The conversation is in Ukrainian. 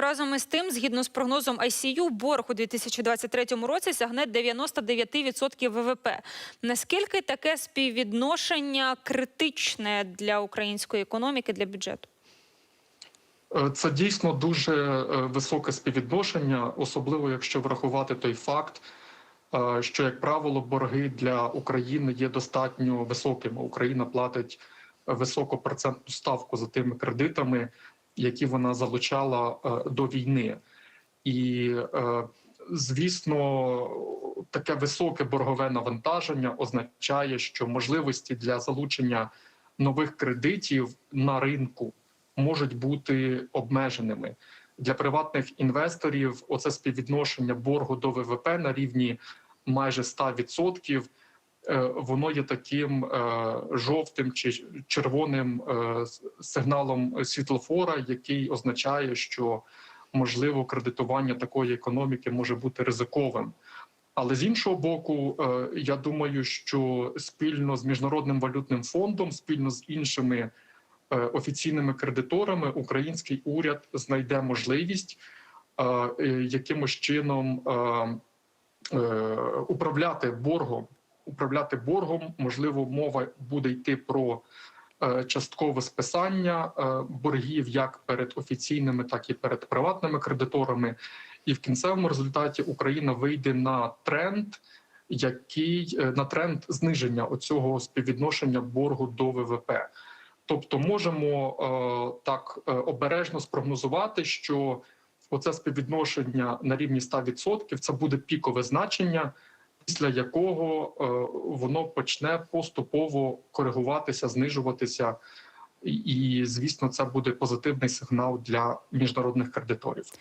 Разом із тим, згідно з прогнозом ICU, борг у 2023 році сягне 99% ВВП. Наскільки таке співвідношення критичне для української економіки, для бюджету? Е, Це дійсно дуже е, високе співвідношення, особливо якщо врахувати той факт, е, що, як правило, борги для України є достатньо високими. Україна платить високу процентну ставку за тими кредитами, які вона залучала е, до війни. І, е, звісно, таке високе боргове навантаження означає, що можливості для залучення нових кредитів на ринку можуть бути обмеженими для приватних інвесторів. Оце співвідношення боргу до ВВП на рівні майже 100%, е, Воно є таким е, жовтим чи червоним е, сигналом світлофора, який означає, що можливо кредитування такої економіки може бути ризиковим. Але з іншого боку, е, я думаю, що спільно з міжнародним валютним фондом, спільно з іншими е, офіційними кредиторами, український уряд знайде можливість е, е, якимось чином е, е, управляти боргом. Управляти боргом, можливо, мова буде йти про е, часткове списання е, боргів як перед офіційними, так і перед приватними кредиторами. І в кінцевому результаті Україна вийде на тренд, який е, на тренд зниження оцього співвідношення боргу до ВВП. Тобто, можемо так обережно спрогнозувати, що оце співвідношення на рівні 100% – це буде пікове значення, після якого е, воно почне поступово коригуватися, знижуватися. І, звісно, це буде позитивний сигнал для міжнародних кредиторів.